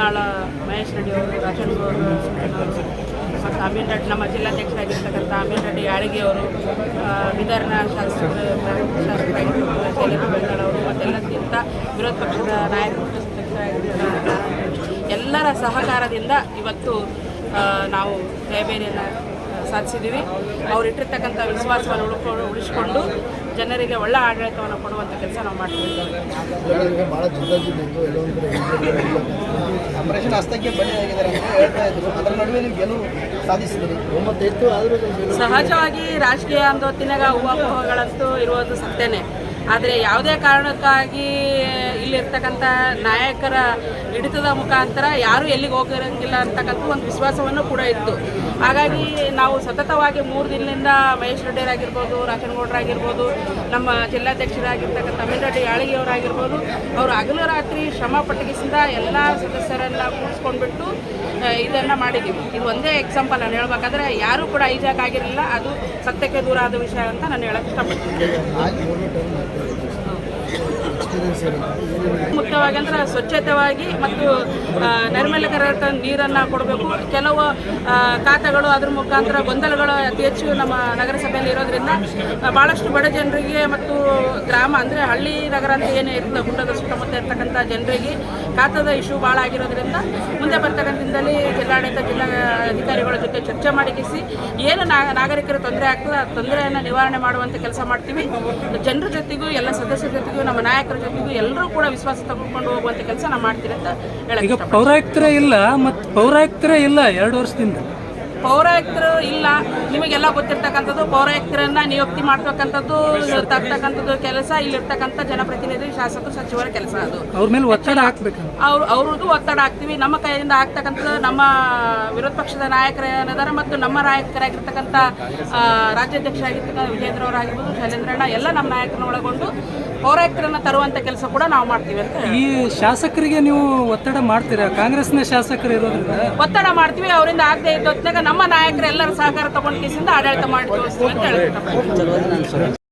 ಮುದ್ನಾಳ ಮಹೇಶ್ ರೆಡ್ಡಿ ಅವರು, ರಾಜನ್ ಅವರು, ಮತ್ತು ಅಮೀನ್ ರೆಡ್ಡಿ, ನಮ್ಮ ಜಿಲ್ಲಾಧ್ಯಕ್ಷರಾಗಿರ್ತಕ್ಕಂಥ ಅಮೀನ್ ರೆಡ್ಡಿ ಅವರು ವಿಧಾನ ಶಾಸಕ ಶಾಸಕರಾಗಿರ್ತಕ್ಕಂಥ ಅವರು ವಿರೋಧ ಪಕ್ಷದ ನಾಯಕರಾಗಿರ್ತಕ್ಕಂಥ ಎಲ್ಲರ ಸಹಕಾರದಿಂದ ಇವತ್ತು ನಾವು ಜಯಬೇರಿಯನ್ನು ಸಾಧಿಸಿದ್ದೀವಿ ಅವ್ರು ಇಟ್ಟಿರ್ತಕ್ಕಂಥ ವಿಶ್ವಾಸವನ್ನು ಉಳ್ಕೊಂಡು ಉಳಿಸ್ಕೊಂಡು ಜನರಿಗೆ ಒಳ್ಳೆ ಆಡಳಿತವನ್ನು ಕೊಡುವಂಥ ಕೆಲಸ ನಾವು ಮಾಡ್ತಿದ್ದೀವಿ ಆಪರೇಷನ್ ಹಸ್ತಕ್ಕೆ ಬಂದಿದೆ ಅಂತ ಹೇಳ್ತಾ ಇದ್ರು. ಅದರ ನಡುವೆ ನೀವು ಗೆಲುವು ಸಾಧಿಸಿದ್ರಿ. ಇತ್ತು ಆದರೂ ಸಹಜವಾಗಿ ರಾಜಕೀಯ ಅಂದೊತ್ತಿನಾಗ ಊಹಾಪೋಹಗಳಂತೂ ಇರುವುದು ಸತ್ಯನೇ. ಆದರೆ ಯಾವುದೇ ಕಾರಣಕ್ಕಾಗಿ ಇಲ್ಲಿರ್ತಕ್ಕಂಥ ನಾಯಕರ ಹಿಡಿತದ ಮುಖಾಂತರ ಯಾರೂ ಎಲ್ಲಿಗೆ ಹೋಗಿರಂಗಿಲ್ಲ ಅಂತಕ್ಕಂಥ ಒಂದು ವಿಶ್ವಾಸವನ್ನು ಕೂಡ ಇತ್ತು. ಹಾಗಾಗಿ ನಾವು ಸತತವಾಗಿ ಮೂರು ದಿನದಿಂದ ಮಹೇಶ್ ರೆಡ್ಡಿಯರಾಗಿರ್ಬೋದು ರಾಜನಗೌಡರಾಗಿರ್ಬೋದು ನಮ್ಮ ಜಿಲ್ಲಾಧ್ಯಕ್ಷರಾಗಿರ್ತಕ್ಕಂಥ ಅಮೀನ್ ರೆಡ್ಡಿ ಯಾಳಿಗೆಯವರಾಗಿರ್ಬೋದು, ಅವರು ಹಗಲು ರಾತ್ರಿ ಶ್ರಮ ಪಟ್ಟಿಗಿಸಿದ ಎಲ್ಲ ಸದಸ್ಯರೆಲ್ಲ ಕೂಡಿಸ್ಕೊಂಡ್ಬಿಟ್ಟು ಇದನ್ನು ಮಾಡಿದ್ದೀವಿ ಇದು ಒಂದೇ ಎಕ್ಸಾಂಪಲ್ ನಾನು ಹೇಳ್ಬೇಕಾದ್ರೆ ಯಾರೂ ಕೂಡ ಐಜಾಕ್ ಆಗಿರಲಿಲ್ಲ. ಅದು ಸತ್ಯಕ್ಕೆ ದೂರ ಆದ ವಿಷಯ ಅಂತ ನಾನು ಹೇಳಕ್ಕೆ ಇಷ್ಟಪಡ್ತೀನಿ. Thank you. ಮುಖ್ಯವಾಗಿ ಅಂದ್ರೆ ಸ್ವಚ್ಛತೆವಾಗಿ ಮತ್ತು ನೈರ್ಮಲ್ಯಕರ ನೀರನ್ನು ಕೊಡಬೇಕು. ಕೆಲವು ಖಾತೆಗಳು ಅದ್ರ ಮುಖಾಂತರ ಗೊಂದಲಗಳು ಅತಿ ಹೆಚ್ಚು ನಮ್ಮ ನಗರಸಭೆಯಲ್ಲಿ ಇರೋದ್ರಿಂದ ಬಹಳಷ್ಟು ಬಡ ಜನರಿಗೆ ಮತ್ತು ಗ್ರಾಮ ಅಂದರೆ ಹಳ್ಳಿ ನಗರ ಅಂತ ಏನೇ ಇರ್ತದ, ಗುಡ್ಡದ ಸುತ್ತಮುತ್ತ ಇರ್ತಕ್ಕಂಥ ಜನರಿಗೆ ಖಾತದ ಇಶ್ಯೂ ಭಾಳ ಆಗಿರೋದ್ರಿಂದ ಮುಂದೆ ಬರ್ತಕ್ಕಂಥದ್ದಲ್ಲಿ ಜಿಲ್ಲಾಡಳಿತ, ಜಿಲ್ಲಾ ಅಧಿಕಾರಿಗಳ ಜೊತೆ ಚರ್ಚೆ ಮಾಡಿಕಿಸಿ ಏನು ನಾಗರಿಕರ ತೊಂದರೆ ಆಗ್ತದೆ, ಆ ತೊಂದರೆಯನ್ನು ನಿವಾರಣೆ ಮಾಡುವಂಥ ಕೆಲಸ ಮಾಡ್ತೀವಿ. ಜನರ ಜೊತೆಗೂ, ಎಲ್ಲ ಸದಸ್ಯರ ಜೊತೆಗೂ, ನಮ್ಮ ನಾಯಕರ ಜೊತೆಗೂ ಎಲ್ಲರೂ ಕೂಡ ವಿಶ್ವಾಸ ತಗೊಂಡು ಹೋಗುವಂಥ ಕೆಲಸ ನಾವು ಮಾಡ್ತೀವಿ ಅಂತ ಈಗ. ಪೌರಾಯುಕ್ತರೇ ಇಲ್ಲ ಮತ್ತು ಪೌರಾಯುಕ್ತರೇ ಇಲ್ಲ ಎರಡು ವರ್ಷದಿಂದ. ಪೌರಾಯುಕ್ತರು ಇಲ್ಲ ನಿಮಗೆಲ್ಲ ಗೊತ್ತಿರ್ತಕ್ಕಂಥದ್ದು ಪೌರಾಯುಕ್ತರನ್ನ ನಿಯುಕ್ತಿ ಮಾಡ್ತಕ್ಕಂಥದ್ದು ತರ್ತಕ್ಕಂಥದ್ದು ಕೆಲಸ ಇಲ್ಲಿರ್ತಕ್ಕಂಥ ಜನಪ್ರತಿನಿಧಿ ಶಾಸಕರು ಸಚಿವರ ಕೆಲಸ ಅದು. ಅವ್ರ ಮೇಲೆ ಒತ್ತಡ ಹಾಕ್ಬೇಕು. ಅವ್ರು ಅವ್ರದ್ದು ಒತ್ತಡ ಹಾಕ್ತೀವಿ. ನಮ್ಮ ಕೈಯಿಂದ ಆಗ್ತಕ್ಕಂಥದ್ದು ನಮ್ಮ ವಿರೋಧ ಪಕ್ಷದ ನಾಯಕರ ಏನಿದ್ದಾರೆ ಮತ್ತು ನಮ್ಮ ನಾಯಕರಾಗಿರ್ತಕ್ಕಂಥ ಆ, ರಾಜ್ಯಾಧ್ಯಕ್ಷರಾಗಿರ್ತಕ್ಕಂಥ ವಿಜೇಂದ್ರ ಅವರಾಗಿರ್ಬೋದು ಶೈಲೇಂದ್ರಣ್ಣ ಎಲ್ಲ ನಮ್ಮ ನಾಯಕರನ್ನ ಒಳಗೊಂಡು ಪೌರಾಯುಕ್ತರನ್ನ ತರುವಂತ ಕೆಲಸ ಕೂಡ ನಾವು ಮಾಡ್ತೀವಿ ಅಂತ ಈ ಶಾಸಕರಿಗೆ ನೀವು ಒತ್ತಡ ಮಾಡ್ತೀರಾ? ಕಾಂಗ್ರೆಸ್ನ ಶಾಸಕರು ಇರೋದ್ರಿಂದ? ಒತ್ತಡ ಮಾಡ್ತೀವಿ ಅವರಿಂದ ಆಗದೆ ಇದ್ದ ಹೊತ್ನಾಗ ನಮ್ಮ ನಾಯಕರು ಎಲ್ಲರೂ ಸಹಕಾರ ತಗೊಂಡು ಕೇಸಿಂದ ಆಡಳಿತ ಮಾಡಿ ತೋರಿಸ್ತೀವಿ ಅಂತ ಹೇಳಿ